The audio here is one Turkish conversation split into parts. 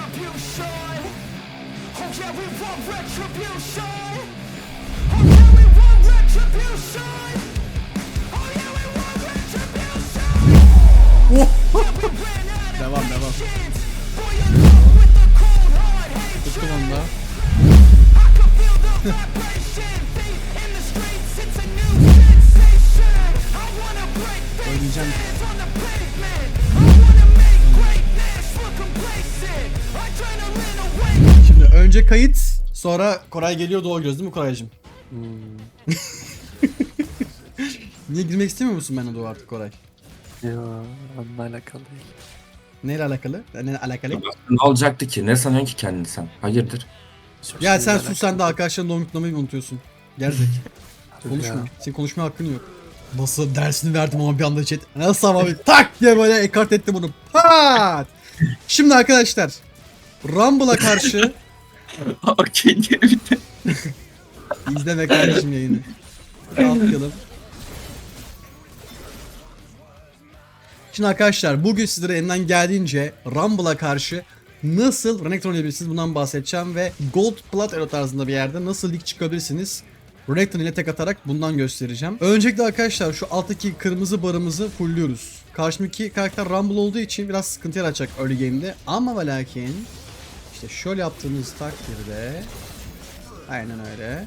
retribution. Oh yeah, we want retribution. Oh yeah, we want retribution. Oh yeah, we want retribution. Yeah, we ran out of Devam devam. patience. Boy, you're önce kayıt sonra Koray geliyor doğru göz değil mi Koraycığım? Niye girmek istemiyor musun benimle doğru artık Koray? Yo onunla alakalı değil. Neyle alakalı? Ne alakalı? Ne olacaktı ki? Ne sanıyorsun ki kendini sen? Hayırdır? Ya sen sus sen de arkadaşların doğum kutlamayı unutuyorsun. Gerzek. Konuşma. ya. Senin konuşma hakkın yok. Nasıl dersini verdim ama bir anda chat. Nasıl ama bir tak diye böyle ekart ettim bunu. Pat! Şimdi arkadaşlar. Rumble'a karşı Okey diye bir de. izleme kardeşim yayını. Rahatlayalım. Şimdi arkadaşlar bugün sizlere elimden geldiğince Rumble'a karşı nasıl Renekton oynayabilirsiniz bundan bahsedeceğim ve Gold Plat Elo tarzında bir yerde nasıl lig çıkabilirsiniz Renekton ile tek atarak bundan göstereceğim. Öncelikle arkadaşlar şu alttaki kırmızı barımızı fullliyoruz. Karşımdaki karakter Rumble olduğu için biraz sıkıntı yaratacak early game'de ama ve lakin işte şöyle yaptığınız takdirde aynen öyle.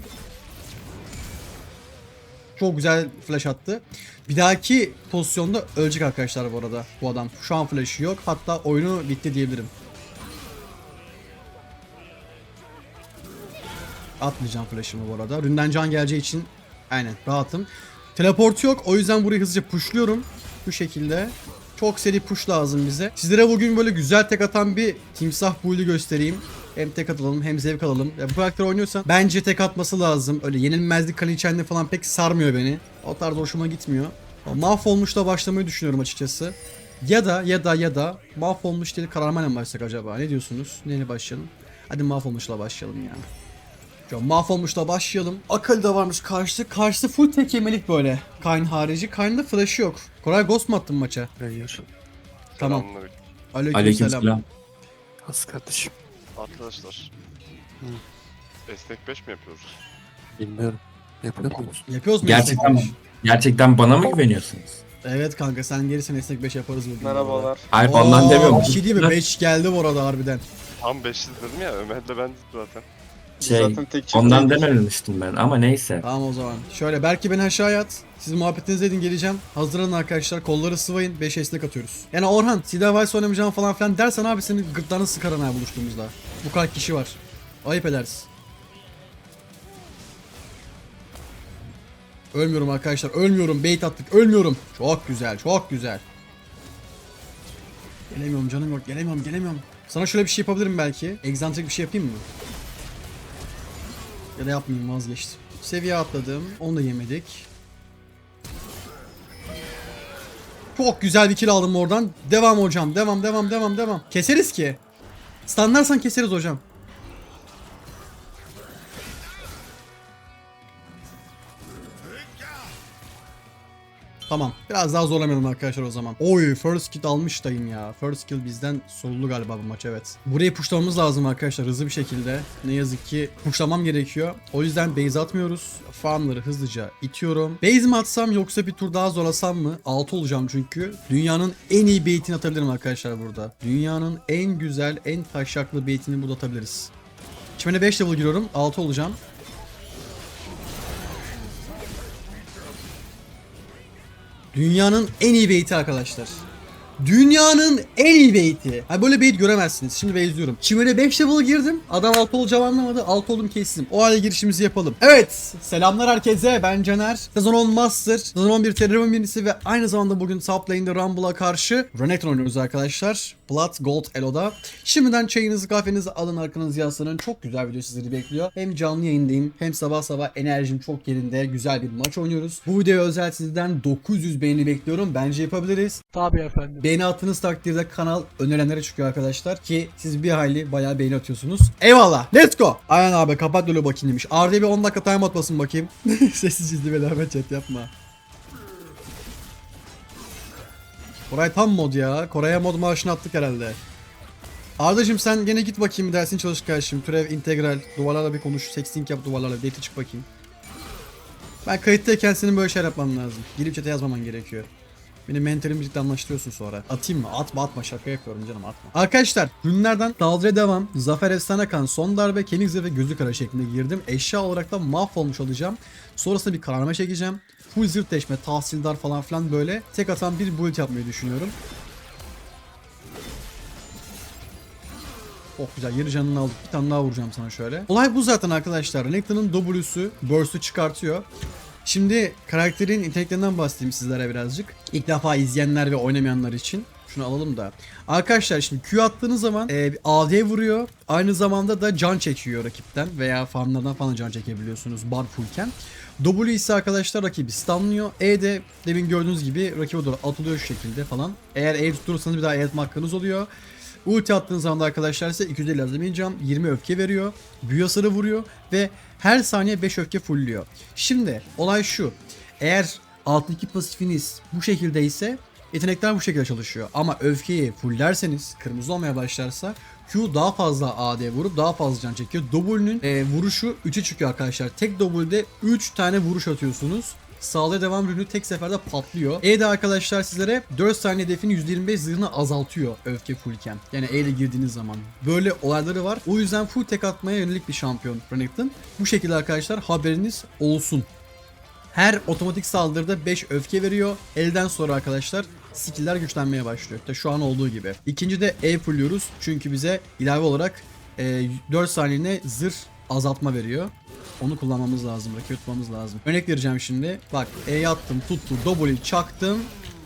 Çok güzel flash attı. Bir dahaki pozisyonda ölecek arkadaşlar bu arada bu adam. Şu an flash'ı yok. Hatta oyunu bitti diyebilirim. Atmayacağım flash'ımı bu arada. Ründen can geleceği için aynen rahatım. Teleport yok. O yüzden burayı hızlıca pushluyorum. Bu şekilde. Çok seri push lazım bize. Sizlere bugün böyle güzel tek atan bir timsah build'i göstereyim. Hem tek atalım hem zevk alalım. Ya bu karakter oynuyorsan bence tek atması lazım. Öyle yenilmezlik kaliçenli falan pek sarmıyor beni. O tarz hoşuma gitmiyor. Mahvolmuş'la başlamayı düşünüyorum açıkçası. Ya da ya da ya da mahvolmuş değil kararmayla başlasak acaba? Ne diyorsunuz? Neyle başlayalım? Hadi mahvolmuşla başlayalım ya. Şu an mahvolmuşla başlayalım. Akali da varmış karşısı. Karşısı full tek yemelik böyle. Kayn harici. Kayn'da flash'ı yok. Koray Ghost mu attın maça? Hayır. Tamam. Selamünaleyküm. Aleykümselam. Aleykümselam. Az kardeşim. Arkadaşlar. Esnek 5 mi yapıyoruz? Bilmiyorum. Yapıyor muyuz? Yapıyoruz mu? Gerçekten esnek gerçekten bana mı güveniyorsunuz? Evet kanka sen gelirsen esnek 5 yaparız bugün. Merhabalar. Hayır Oo, ondan demiyorum. Bir şey değil mi? 5 geldi bu arada harbiden. Tam 5'li dedim ya Ömer'le ben zaten. Şey, zaten tek ondan dememiştim ben ama neyse. Tamam o zaman. Şöyle belki beni aşağıya at. Siz muhabbetinizi edin geleceğim. Hazırlanın arkadaşlar. Kolları sıvayın. 5 esnek atıyoruz. Yani Orhan Sida Vice oynamayacağım falan filan dersen abi senin gırtlağını sıkarım ha buluştuğumuzda. Bu kadar kişi var. Ayıp edersin. Ölmüyorum arkadaşlar. Ölmüyorum. Bait attık. Ölmüyorum. Çok güzel. Çok güzel. Gelemiyorum canım yok. Gelemiyorum. Gelemiyorum. Sana şöyle bir şey yapabilirim belki. Egzantrik bir şey yapayım mı? Ya da yapmayayım vazgeçtim. Seviye atladım. Onu da yemedik. Çok güzel bir kill aldım oradan. Devam hocam. Devam devam devam devam. Keseriz ki. Standarsan keseriz hocam. Tamam. Biraz daha zorlamayalım arkadaşlar o zaman. Oy first kill almış dayım ya. First kill bizden soruldu galiba bu maç evet. Burayı pushlamamız lazım arkadaşlar hızlı bir şekilde. Ne yazık ki pushlamam gerekiyor. O yüzden base atmıyoruz. Farmları hızlıca itiyorum. Base mi atsam yoksa bir tur daha zorlasam mı? 6 olacağım çünkü. Dünyanın en iyi baitini atabilirim arkadaşlar burada. Dünyanın en güzel, en taşaklı baitini burada atabiliriz. Çimene 5 level giriyorum. 6 olacağım. Dünyanın en iyi beyti arkadaşlar. Dünyanın en iyi beyti. Ha böyle beyit göremezsiniz. Şimdi ben izliyorum. Çimene 5 level girdim. Adam 6 olacağımı anlamadı. 6 oldum kestim. O halde girişimizi yapalım. Evet. Selamlar herkese. Ben Caner. Sezon 10 Master. Sezon 11 Terror birincisi ve aynı zamanda bugün top Rumble'a karşı Renekton oynuyoruz arkadaşlar. Plat Gold Elo'da. Şimdiden çayınızı kahvenizi alın arkanızı yaslanın. Çok güzel video sizleri bekliyor. Hem canlı yayındayım hem sabah sabah enerjim çok yerinde. Güzel bir maç oynuyoruz. Bu videoya özel sizden 900 beğeni bekliyorum. Bence yapabiliriz. Tabii efendim. Beğeni attığınız takdirde kanal önerilenlere çıkıyor arkadaşlar ki siz bir hayli bayağı beğeni atıyorsunuz. Eyvallah. Let's go. Aynen abi kapat öyle bakayım demiş. Arda bir 10 dakika time atmasın bakayım. Sessiz izle beraber chat yapma. Koray tam mod ya. Kore'ye mod maaşını attık herhalde. Ardacım sen gene git bakayım dersin çalış kardeşim. Türev, integral, duvarlarla bir konuş. Sexting yap duvarlarla. Date çık bakayım. Ben kayıttayken senin böyle şeyler yapman lazım. Girip chat'e yazmaman gerekiyor. Beni mentalim birlikte anlaştırıyorsun sonra. Atayım mı? Atma atma şaka yapıyorum canım atma. Arkadaşlar günlerden saldırıya devam. Zafer Efsane Kan son darbe kemik ve gözlü kara şeklinde girdim. Eşya olarak da mahvolmuş olacağım. Sonrasında bir kararma çekeceğim. Full zırh deşme, tahsildar falan filan böyle tek atan bir build yapmayı düşünüyorum. Çok güzel. Yarı canını aldık. Bir tane daha vuracağım sana şöyle. Olay bu zaten arkadaşlar. Renekton'un W'su Burst'ü çıkartıyor. Şimdi karakterin yeteneklerinden bahsedeyim sizlere birazcık. İlk defa izleyenler ve oynamayanlar için. Şunu alalım da. Arkadaşlar şimdi Q attığınız zaman e, AD vuruyor. Aynı zamanda da can çekiyor rakipten veya farmlardan falan can çekebiliyorsunuz bar fullken. W ise arkadaşlar rakibi stunlıyor. E de demin gördüğünüz gibi rakibe doğru atılıyor şu şekilde falan. Eğer E tutturursanız bir daha E atma hakkınız oluyor. Ulti attığınız zaman da arkadaşlar ise 250 azami can, 20 öfke veriyor. Büyü hasarı vuruyor ve her saniye 5 öfke fullüyor. Şimdi olay şu. Eğer alttaki pasifiniz bu şekilde ise yetenekler bu şekilde çalışıyor. Ama öfkeyi fulllerseniz kırmızı olmaya başlarsa Q daha fazla AD vurup daha fazla can çekiyor. W'nün e, vuruşu 3'e çıkıyor arkadaşlar. Tek W'de 3 tane vuruş atıyorsunuz. Sağlığa devam ürünü tek seferde patlıyor. E de arkadaşlar sizlere 4 saniye hedefin %25 zırhını azaltıyor öfke fullken. Yani E girdiğiniz zaman. Böyle olayları var. O yüzden full tek atmaya yönelik bir şampiyon Renekton. Bu şekilde arkadaşlar haberiniz olsun. Her otomatik saldırıda 5 öfke veriyor. Elden sonra arkadaşlar skill'ler güçlenmeye başlıyor. İşte şu an olduğu gibi. İkinci de E fulluyoruz. Çünkü bize ilave olarak e, 4 saniyene zırh azaltma veriyor. Onu kullanmamız lazım. Rakibi tutmamız lazım. Örnek vereceğim şimdi. Bak E attım, tuttu, W'yi çaktım.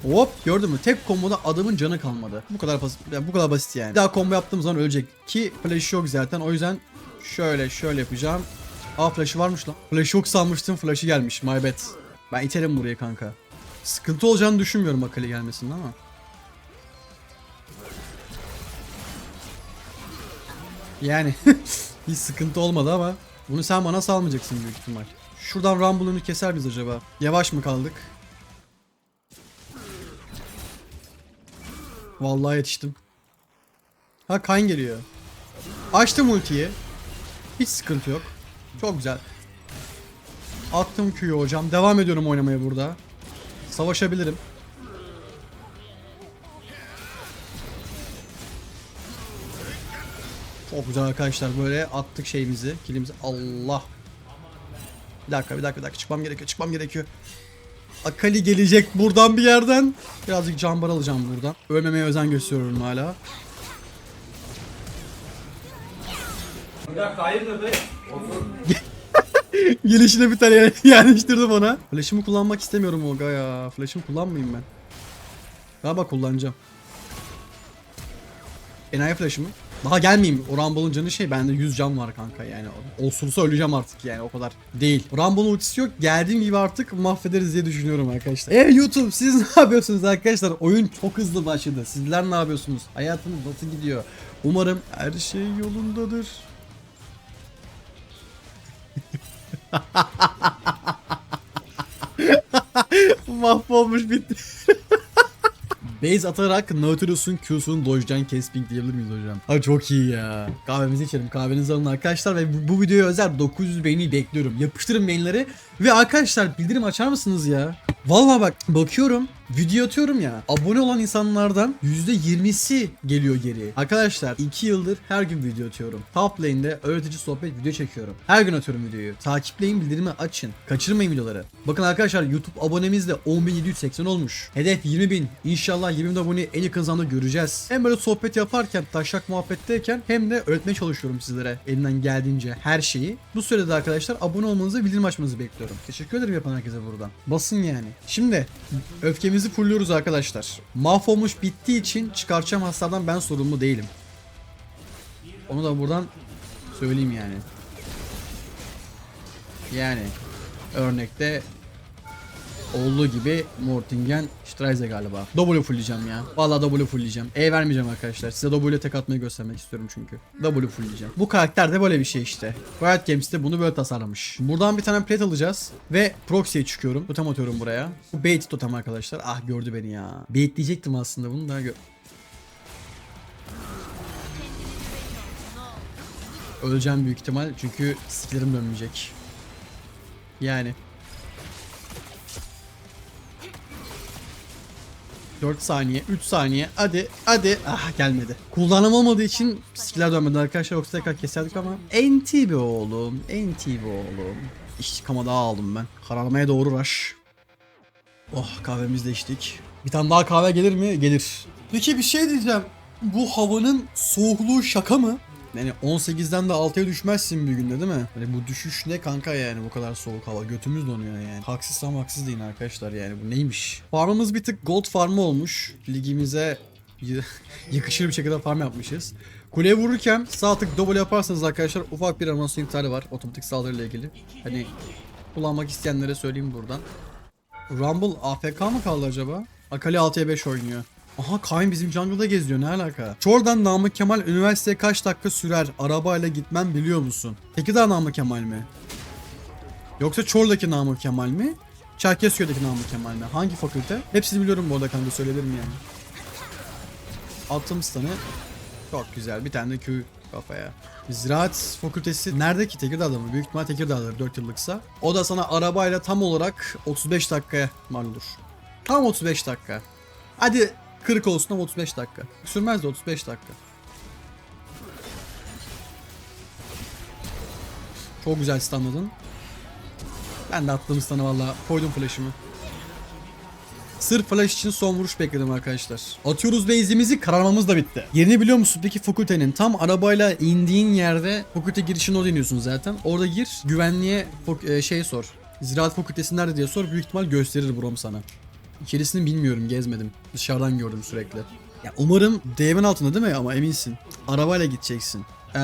Hop gördün mü? Tek komboda adamın canı kalmadı. Bu kadar basit, yani bu kadar basit yani. Bir daha combo yaptığım zaman ölecek. Ki flash yok zaten. O yüzden şöyle şöyle yapacağım. Aa flash'ı varmış lan. Flash yok sanmıştım. Flash'ı gelmiş. My bad. Ben iterim burayı kanka. Sıkıntı olacağını düşünmüyorum Akali gelmesinde ama. Yani hiç sıkıntı olmadı ama bunu sen bana salmayacaksın büyük ihtimal. Şuradan Rumble'ını keser biz acaba? Yavaş mı kaldık? Vallahi yetiştim. Ha Kayn geliyor. Açtım ultiyi. Hiç sıkıntı yok. Çok güzel. Attım Q'yu hocam. Devam ediyorum oynamaya burada. Savaşabilirim. Çok güzel arkadaşlar böyle attık şeyimizi, kilimizi. Allah. Bir dakika, bir dakika, bir dakika. Çıkmam gerekiyor, çıkmam gerekiyor. Akali gelecek buradan bir yerden. Birazcık cambar alacağım buradan. Ölmemeye özen gösteriyorum hala. Gelişine bir tane yerleştirdim ona. Flash'ımı kullanmak istemiyorum Olga ya. Flash'ımı kullanmayayım ben. Galiba kullanacağım. Enayi flash'ımı. Daha gelmeyeyim. O Rumble'ın canı şey bende 100 can var kanka yani. Olsursa öleceğim artık yani o kadar değil. Rumble'ın ultisi yok. Geldiğim gibi artık mahvederiz diye düşünüyorum arkadaşlar. Evet YouTube siz ne yapıyorsunuz arkadaşlar? Oyun çok hızlı başladı. Sizler ne yapıyorsunuz? Hayatınız nasıl gidiyor? Umarım her şey yolundadır. Mahvolmuş bitti. Base atarak Nautilus'un Q'sunu dojcan Kesping diyebilir miyiz hocam? Ha çok iyi ya. Kahvemizi içelim. Kahvenizi alın arkadaşlar ve bu, bu videoya özel 900 beğeni bekliyorum. Yapıştırın beğenileri ve arkadaşlar bildirim açar mısınız ya? Vallahi bak bakıyorum video atıyorum ya abone olan insanlardan %20'si geliyor geri. Arkadaşlar 2 yıldır her gün video atıyorum. Top lane'de öğretici sohbet video çekiyorum. Her gün atıyorum videoyu. Takipleyin bildirimi açın. Kaçırmayın videoları. Bakın arkadaşlar YouTube abonemiz de 10.780 olmuş. Hedef 20.000. İnşallah 20.000 aboneyi en yakın zamanda göreceğiz. Hem böyle sohbet yaparken, taşak muhabbetteyken hem de öğretmeye çalışıyorum sizlere elimden geldiğince her şeyi. Bu sürede arkadaşlar abone olmanızı, bildirim açmanızı bekliyorum. Teşekkür ederim yapan herkese buradan. Basın yani. Şimdi öfkemizi fulluyoruz arkadaşlar. Mahvolmuş bittiği için çıkaracağım hasardan ben sorumlu değilim. Onu da buradan söyleyeyim yani. Yani örnekte olduğu gibi Mortingen Streise galiba. W fullleyeceğim ya. Vallahi W fullleyeceğim. E vermeyeceğim arkadaşlar. Size W tek atmayı göstermek istiyorum çünkü. W fullleyeceğim. Bu karakter de böyle bir şey işte. Riot Games de bunu böyle tasarlamış. Buradan bir tane plate alacağız ve proxy'ye çıkıyorum. Totem atıyorum buraya. Bu bait totem arkadaşlar. Ah gördü beni ya. Bait diyecektim aslında bunu da gö Öleceğim büyük ihtimal çünkü skillerim dönmeyecek. Yani. 4 saniye, 3 saniye. Hadi, hadi. Ah gelmedi. Kullanım olmadığı için skiller dönmedi arkadaşlar. Yoksa tekrar keserdik ama. NT be oğlum. NT be oğlum. İşte kama daha aldım ben. Kararmaya doğru rush. Oh kahvemizi de içtik. Bir tane daha kahve gelir mi? Gelir. Peki bir şey diyeceğim. Bu havanın soğukluğu şaka mı? Yani 18'den de 6'ya düşmezsin bir günde değil mi? Hani bu düşüş ne kanka yani bu kadar soğuk hava. Götümüz donuyor yani. Haksızsam haksız deyin arkadaşlar yani bu neymiş? Farmımız bir tık gold farmı olmuş. Ligimize yakışır bir şekilde farm yapmışız. Kuleye vururken sağ tık double yaparsanız arkadaşlar ufak bir animasyon iptali var otomatik saldırıyla ilgili. Hani kullanmak isteyenlere söyleyeyim buradan. Rumble AFK mı kaldı acaba? Akali 6'ya 5 oynuyor. Aha Kayn bizim jungle'da geziyor ne alaka? Çor'dan Namık Kemal üniversiteye kaç dakika sürer? Arabayla gitmem biliyor musun? Tekirdağ Namık Kemal mi? Yoksa Çor'daki Namık Kemal mi? Çerkezköy'deki Namık Kemal mi? Hangi fakülte? Hepsini biliyorum bu arada kanka söylerim yani. Attım stun'ı. Çok güzel bir tane de Q kafaya. Ziraat Fakültesi nerede ki Tekirdağ'da mı? Büyük ihtimal Tekirdağ'dır 4 yıllıksa. O da sana arabayla tam olarak 35 dakikaya mal olur. Tam 35 dakika. Hadi 40 olsun ama 35 dakika. Sürmez de 35 dakika. Çok güzel stunladın. Ben de attığım stun'ı valla koydum flash'ımı. Sırf flash için son vuruş bekledim arkadaşlar. Atıyoruz base'imizi kararmamız da bitti. Yerini biliyor musun peki fakültenin? Tam arabayla indiğin yerde fakülte girişini orada iniyorsun zaten. Orada gir güvenliğe e, şey sor. Ziraat fakültesi diye sor. Büyük ihtimal gösterir buram sana. İçerisini bilmiyorum gezmedim. Dışarıdan gördüm sürekli. Ya umarım DM'in altında değil mi ama eminsin. Arabayla gideceksin. Ee,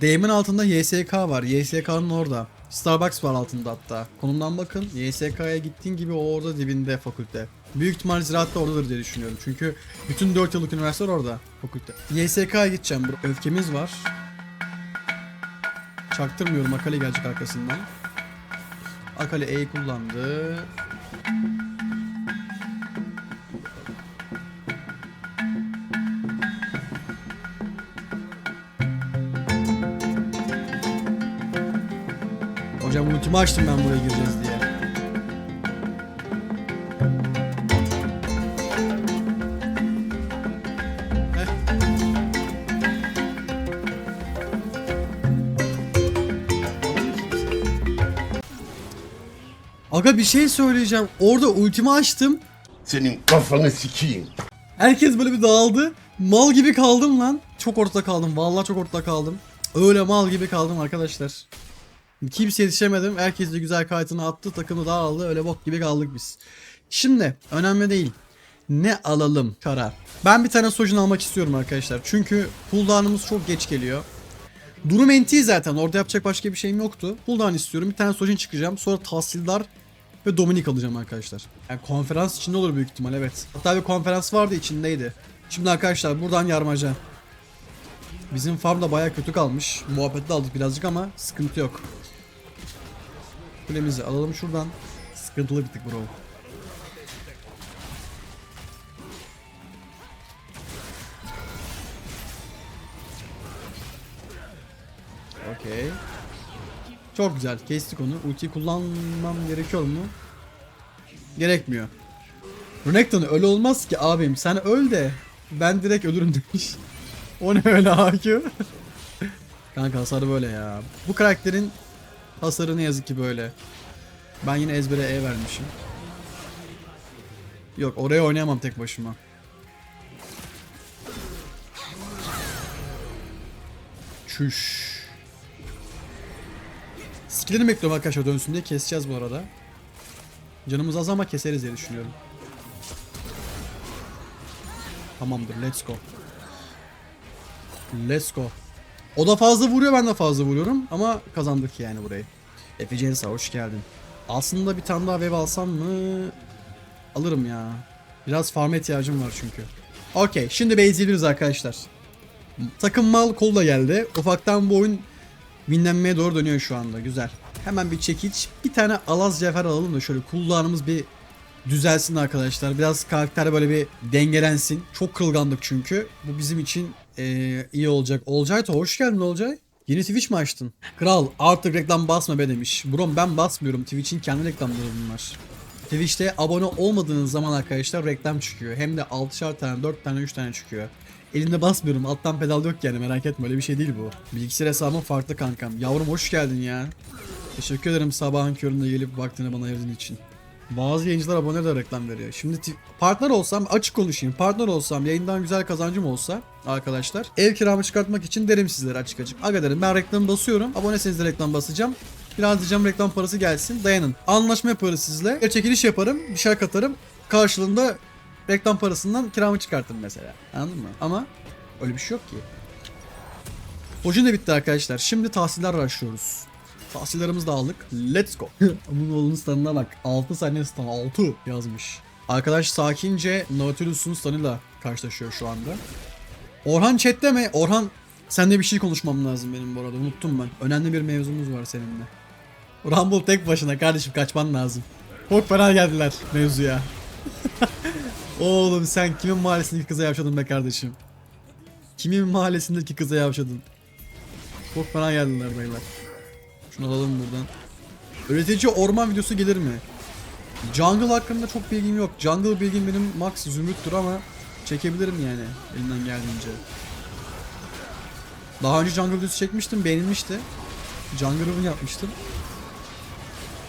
DM'in altında YSK var. YSK'nın orada. Starbucks var altında hatta. Konumdan bakın. YSK'ya gittiğin gibi o orada dibinde fakülte. Büyük ihtimal ziraatta oradadır diye düşünüyorum. Çünkü bütün 4 yıllık üniversiteler orada fakülte. YSK'ya gideceğim. bro. Öfkemiz var. Çaktırmıyorum. Akali gelecek arkasından. Akali E kullandı. Hocam ultimi açtım ben buraya gireceğiz diye. Aga bir şey söyleyeceğim. Orada ultimi açtım. Senin kafanı sikeyim. Herkes böyle bir dağıldı. Mal gibi kaldım lan. Çok ortada kaldım. Vallahi çok ortada kaldım. Öyle mal gibi kaldım arkadaşlar. Kimse yetişemedim. Herkes de güzel kaytını attı. Takımı dağıldı. Öyle bok gibi kaldık biz. Şimdi önemli değil. Ne alalım karar. Ben bir tane sojun almak istiyorum arkadaşlar. Çünkü cooldown'ımız çok geç geliyor. Durum NT zaten. Orada yapacak başka bir şeyim yoktu. Cooldown istiyorum. Bir tane sojun çıkacağım. Sonra tahsildar ve Dominik alacağım arkadaşlar. Yani konferans içinde olur büyük ihtimal evet. Hatta bir konferans vardı içindeydi. Şimdi arkadaşlar buradan yarmaca. Bizim farm da baya kötü kalmış. Muhabbette aldık birazcık ama sıkıntı yok. Kulemizi alalım şuradan. Sıkıntılı bir bro. Okey. Çok güzel. Kestik onu. Ultiyi kullanmam gerekiyor mu? Gerekmiyor. Renekton öyle olmaz ki abim. Sen öl de ben direkt ölürüm demiş. O ne öyle AQ? Kanka hasarı böyle ya. Bu karakterin hasarı ne yazık ki böyle. Ben yine ezbere E vermişim. Yok oraya oynayamam tek başıma. Çüş. Skillerini bekliyorum arkadaşlar dönsün diye keseceğiz bu arada. Canımız az ama keseriz diye düşünüyorum. Tamamdır let's go. Let's go. O da fazla vuruyor ben de fazla vuruyorum ama kazandık yani burayı. Efe Censa hoş geldin. Aslında bir tane daha wave alsam mı? Alırım ya. Biraz farm ihtiyacım var çünkü. Okey şimdi base'leyebiliriz arkadaşlar. Takım mal kol da geldi. Ufaktan bu oyun winlenmeye doğru dönüyor şu anda. Güzel. Hemen bir çekiç. Bir tane alaz cevher alalım da şöyle kullanımız bir düzelsin arkadaşlar. Biraz karakter böyle bir dengelensin. Çok kırılgandık çünkü. Bu bizim için eee, iyi olacak. Olcay da hoş geldin Olcay. Yeni Twitch mi açtın? Kral artık reklam basma be demiş. Brom ben basmıyorum. Twitch'in kendi reklamları bunlar. Twitch'te abone olmadığınız zaman arkadaşlar reklam çıkıyor. Hem de 6'şar tane, 4 tane, 3 tane çıkıyor. Elimde basmıyorum. Alttan pedal yok yani merak etme öyle bir şey değil bu. Bilgisayar hesabım farklı kankam. Yavrum hoş geldin ya. Teşekkür ederim sabahın köründe gelip vaktini bana ayırdığın için. Bazı yayıncılar abone de reklam veriyor. Şimdi partner olsam açık konuşayım. Partner olsam yayından güzel kazancım olsa arkadaşlar ev kiramı çıkartmak için derim sizlere açık açık. Aga derim ben reklam basıyorum. Aboneseniz de reklam basacağım. Biraz diyeceğim reklam parası gelsin. Dayanın. Anlaşma yaparız sizle. Bir çekiliş yaparım. Bir şey katarım. Karşılığında reklam parasından kiramı çıkartırım mesela. Anladın mı? Ama öyle bir şey yok ki. Hocun da bitti arkadaşlar. Şimdi tahsiller başlıyoruz. Tahsillerimizi de aldık. Let's go. Bunun oğlunun standına bak. 6 saniye stand. 6 yazmış. Arkadaş sakince Nautilus'un standıyla karşılaşıyor şu anda. Orhan chatte mi? Orhan seninle bir şey konuşmam lazım benim bu arada. Unuttum ben. Önemli bir mevzumuz var seninle. Rumble tek başına kardeşim kaçman lazım. Çok fena geldiler mevzuya. Oğlum sen kimin mahallesindeki kıza yavşadın be kardeşim? Kimin mahallesindeki kıza yavşadın? Çok fena geldiler beyler. Şunu alalım buradan. Öğretici orman videosu gelir mi? Jungle hakkında çok bilgim yok. Jungle bilgim benim max zümrüttür ama çekebilirim yani elimden geldiğince. Daha önce Jungle videosu çekmiştim beğenilmişti. Jungle Run yapmıştım.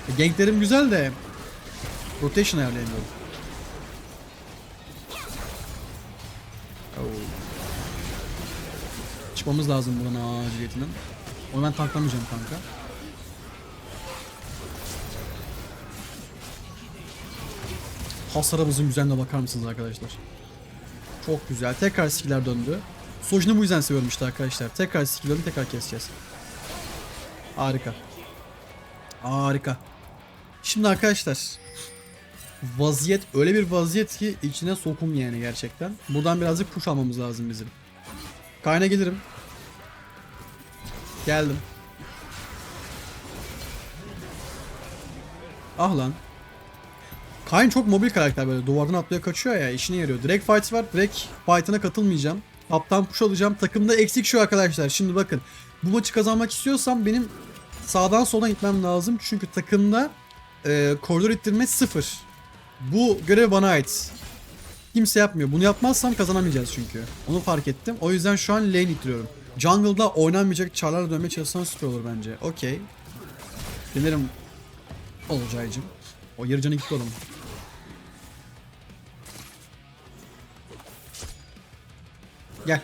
E, ganklerim güzel de rotation ayarlayamıyorum. Çıkmamız lazım buradan aciliyetinden. Onu ben tanklamayacağım kanka. Hasarımızın güzelliğine bakar mısınız arkadaşlar? Çok güzel. Tekrar skiller döndü. Sojin'i bu yüzden seviyorum işte arkadaşlar. Tekrar skillerini tekrar keseceğiz. Harika. Harika. Şimdi arkadaşlar vaziyet öyle bir vaziyet ki içine sokum yani gerçekten. Buradan birazcık push almamız lazım bizim. Kayna gelirim. Geldim. Ah lan. Kayn çok mobil karakter böyle duvardan atlıyor kaçıyor ya işine yarıyor. Direkt fight var. Direkt fight'ına katılmayacağım. Up'tan push alacağım. Takımda eksik şu arkadaşlar. Şimdi bakın. Bu maçı kazanmak istiyorsam benim sağdan soldan gitmem lazım. Çünkü takımda e, koridor ittirme sıfır. Bu görev bana ait. Kimse yapmıyor. Bunu yapmazsam kazanamayacağız çünkü. Onu fark ettim. O yüzden şu an lane ittiriyorum. Jungle'da oynanmayacak çarlarla dönmeye çalışsan süper olur bence. Okey. Denerim olacağıcım. O yarı canı gitti oğlum. Gel.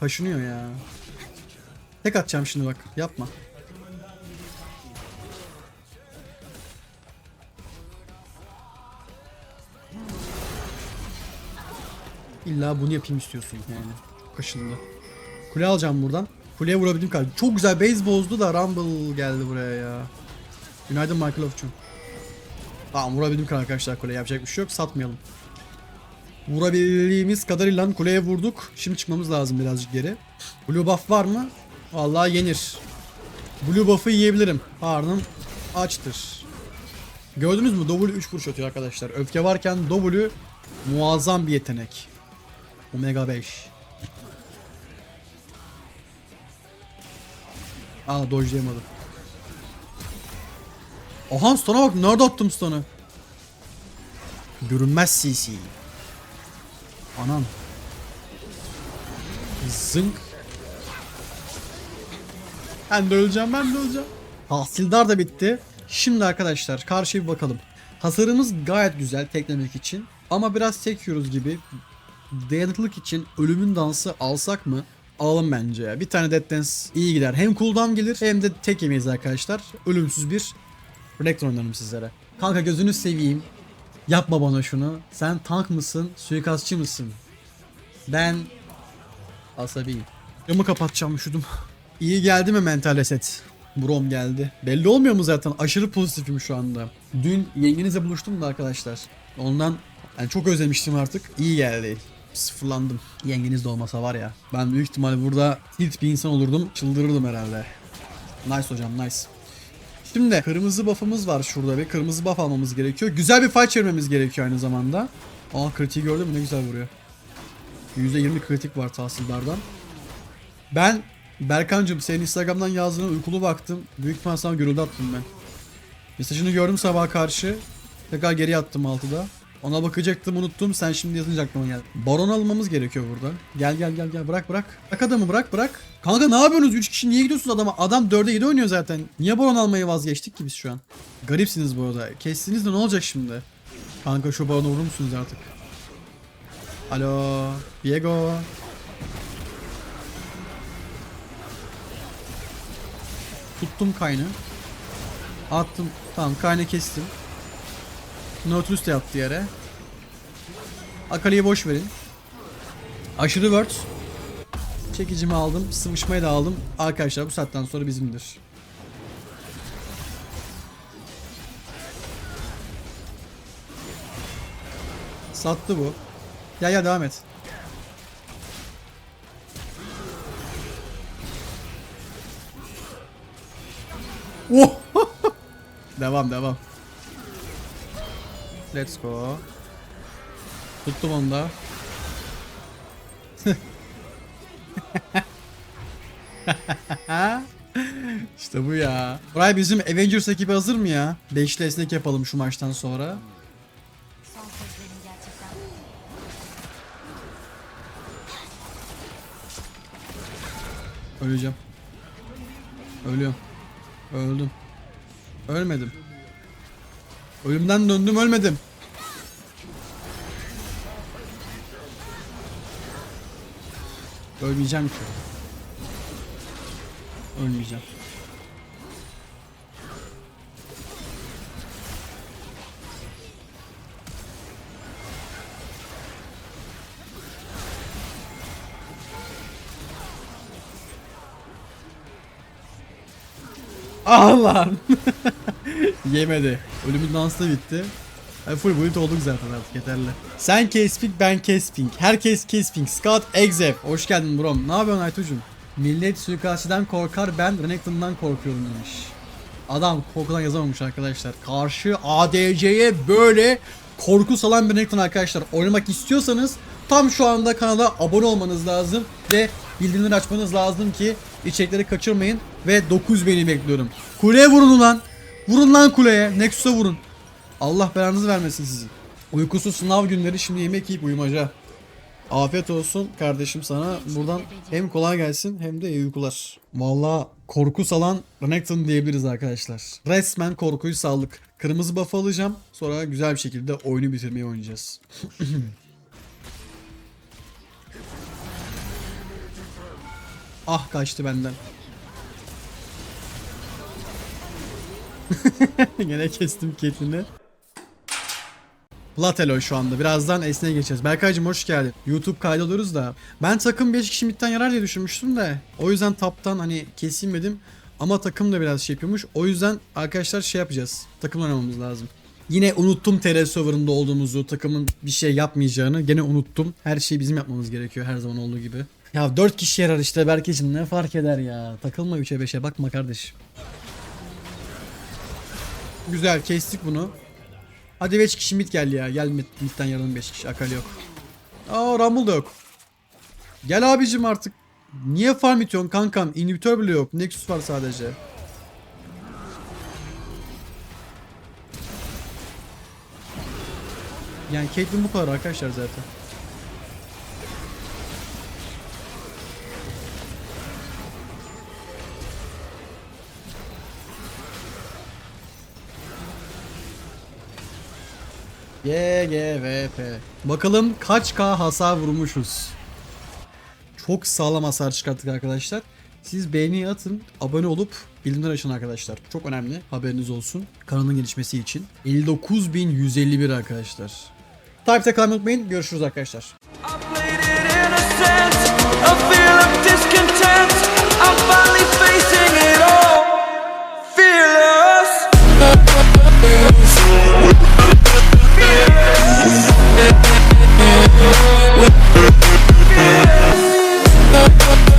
Kaşınıyor ya. Tek atacağım şimdi bak. Yapma. İlla bunu yapayım istiyorsun yani. Kaşındı. Kule alacağım buradan. Kuleye vurabildim kalbi. Çok güzel base bozdu da Rumble geldi buraya ya. Günaydın Michael Ofçum. Tamam vurabildim arkadaşlar kuleye yapacak bir şey yok satmayalım. Vurabildiğimiz kadarıyla kuleye vurduk. Şimdi çıkmamız lazım birazcık geri. Blue buff var mı? Vallahi yenir. Blue buff'ı yiyebilirim. Pardon. Açtır. Gördünüz mü? W 3 vuruş atıyor arkadaşlar. Öfke varken W muazzam bir yetenek. Omega 5. Aa dojlayamadım. Oha stun'a bak nerede attım stun'ı? Görünmez CC. Anan. Zınk. Ben de öleceğim ben de öleceğim. Tahsildar da bitti. Şimdi arkadaşlar karşıya bir bakalım. Hasarımız gayet güzel teklemek için. Ama biraz çekiyoruz gibi. Dayanıklılık için ölümün dansı alsak mı? Alalım bence ya. Bir tane Death Dance iyi gider. Hem cooldown gelir hem de tek yemeyiz arkadaşlar. Ölümsüz bir Renekton oynarım sizlere. Kanka gözünü seveyim. Yapma bana şunu. Sen tank mısın? Suikastçı mısın? Ben asabiyim. Camı kapatacağım üşüdüm. İyi geldi mi mental reset? Brom geldi. Belli olmuyor mu zaten? Aşırı pozitifim şu anda. Dün yengenizle buluştum da arkadaşlar. Ondan yani çok özlemiştim artık. İyi geldi. Sıfırlandım. Yengeniz de olmasa var ya. Ben büyük ihtimalle burada tilt bir insan olurdum. Çıldırırdım herhalde. Nice hocam nice. Şimdi kırmızı buff'ımız var şurada bir. Kırmızı buff almamız gerekiyor. Güzel bir fight çevirmemiz gerekiyor aynı zamanda. Aa kritiği gördün mü ne güzel vuruyor. %20 kritik var tahsildardan. Ben Berkancım senin Instagram'dan yazdığına uykulu baktım. Büyük ihtimal sana attım ben. Mesajını gördüm sabah karşı. Tekrar geri attım 6'da. Ona bakacaktım unuttum. Sen şimdi yazınca aklıma geldi. Baron almamız gerekiyor burada. Gel gel gel gel bırak bırak. Bırak adamı bırak bırak. Kanka ne yapıyorsunuz? 3 kişi niye gidiyorsunuz adama? Adam 4'e 7 oynuyor zaten. Niye baron almayı vazgeçtik ki biz şu an? Garipsiniz bu arada. Kestiniz de ne olacak şimdi? Kanka şu barona vurur musunuz artık? Alo. Diego. Tuttum kayını. Attım. Tamam kayını kestim. Nautilus de attı yere. Akali'yi boş verin. Aşırı word. Çekicimi aldım. Sıvışmayı da aldım. Arkadaşlar bu saatten sonra bizimdir. Sattı bu. Ya ya devam et. Oh! devam devam. Let's go. Tuttum onu da. işte bu ya. Buray bizim Avengers ekibi hazır mı ya? Beşli esnek yapalım şu maçtan sonra. Öleceğim. Ölüyorum. Öldüm. Ölmedim. Ölümden döndüm ölmedim. Ölmeyeceğim ki. Ölmeyeceğim. Ah lan. Yemedi. Ölümün dansı da bitti. E, full build olduk zaten artık yeterli. Sen Kesping ben Kesping. Herkes Kesping. Scott Exef. Hoş geldin brom. Ne yapıyorsun Aytucuğum? Millet suikastçiden korkar ben Renekton'dan korkuyorum demiş. Adam korkudan yazamamış arkadaşlar. Karşı ADC'ye böyle korku salan bir Renekton arkadaşlar. Oynamak istiyorsanız tam şu anda kanala abone olmanız lazım ve bildirimleri açmanız lazım ki içerikleri kaçırmayın ve 9 beni bekliyorum. Kuleye vurun ulan. Vurun lan kuleye. Nexus'a vurun. Allah belanızı vermesin sizin. Uykusuz sınav günleri şimdi yemek yiyip uyumaca. Afiyet olsun kardeşim sana. Buradan hem kolay gelsin hem de iyi uykular. Valla korku salan Renekton diyebiliriz arkadaşlar. Resmen korkuyu saldık. Kırmızı buff alacağım. Sonra güzel bir şekilde oyunu bitirmeyi oynayacağız. ah kaçtı benden. Gene kestim Caitlyn'i. Platelo şu anda. Birazdan esneye geçeceğiz. Berkaycığım hoş geldin. YouTube kaydoluyoruz da. Ben takım 5 kişi midden yarar diye düşünmüştüm de. O yüzden taptan hani kesilmedim. Ama takım da biraz şey yapıyormuş. O yüzden arkadaşlar şey yapacağız. Takım oynamamız lazım. Yine unuttum TR serverında olduğumuzu, takımın bir şey yapmayacağını. Gene unuttum. Her şeyi bizim yapmamız gerekiyor her zaman olduğu gibi. Ya 4 kişi yarar işte Berkeciğim ne fark eder ya. Takılma 3'e 5'e bakma kardeşim. Güzel kestik bunu. Hadi 5 kişi mid gel ya. Gel mid, midden yaralım 5 kişi. Akali yok. Aa Rumble da yok. Gel abicim artık. Niye farm itiyorsun kankam? İnhibitör bile yok. Nexus var sadece. Yani Caitlyn bu kadar arkadaşlar zaten. YGVP. Bakalım kaç K hasar vurmuşuz. Çok sağlam hasar çıkarttık arkadaşlar. Siz beğeni atın, abone olup bildirimleri açın arkadaşlar. Çok önemli. Haberiniz olsun. Kanalın gelişmesi için. 59.151 arkadaşlar. Takipte kalmayı unutmayın. Görüşürüz arkadaşlar. I We'll